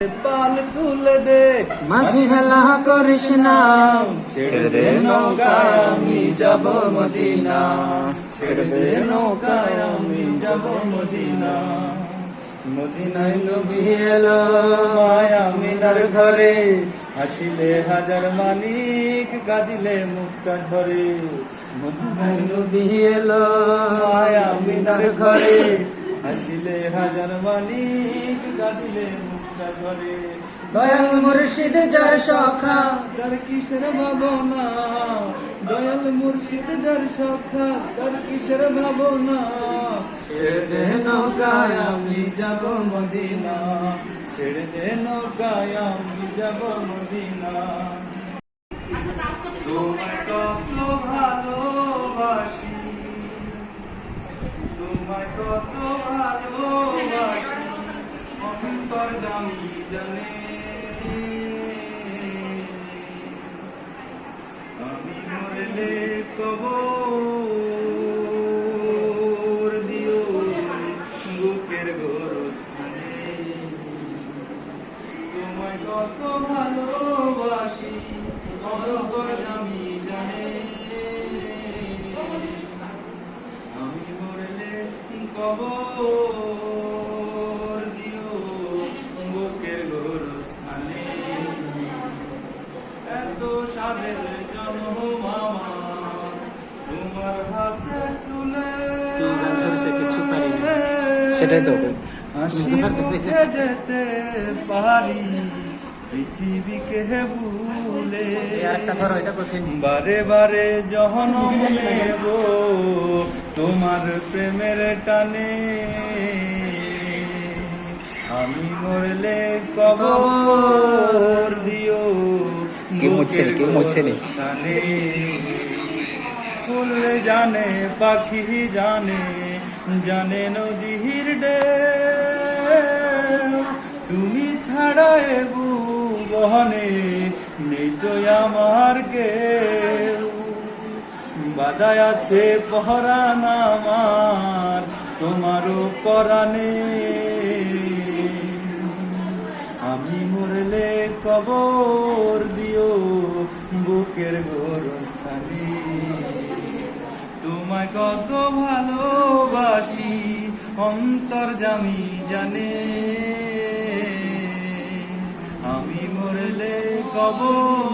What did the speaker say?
পাল তুলে দে। মাঝি হেলা করিস না। ছেড়ে দে নৌকায় আমি যাব মদিনা। ছেড়ে দে নৌকায় আমি যাব মদিনা। মদিনায় নবী এলো মায়া মিনার ঘরে। হাসিলে হাজার মানিক কাঁদিলে মুক্তা ঝরে। মদিনায় নবী এলো মায়া মিনার ঘরে। হাসিলে হাজার মানিক কাঁদিলে মুক্তা দয়াল মুর্শিদ যার সখা তার কিসের ভাবনা, দয়াল মুর্শিদ যার সখা তার কিসের ভাবনা, ছেড়ে দে নৌকায় আমি যাব মদিনা। ছেড়ে দে নৌকায় আমি যাব মদিনা। তোমায় কত ভালোবাসি তোমায় কত ভালোবাসি। জানি জানে আমি মরলে কবর দিও বুকের তোমায় কত ভালোবাসি আমি জানে আমি সাদের জন্ম মামা তোমার হাতে তুলে। সেটাই তো। যেতে পারি পৃথিবীকে ভুলে বারে বারে জহনম নেব তোমার প্রেমের টানে আমি মরলে কবর মুছছে কেউ মুছছে না। ফুল জানে, পাখি জানে জানে নদীর ডে তুমি ছাড়া এবু বহনে নেই তো আমার কেউ। বাদায় আছে পহরান আমার, তোমারও আমি মরলে কবর দিও বুকের গোরস্থানে। তোমায় কত ভালোবাসি অন্তর জামি জানে। আমি মরলে কবর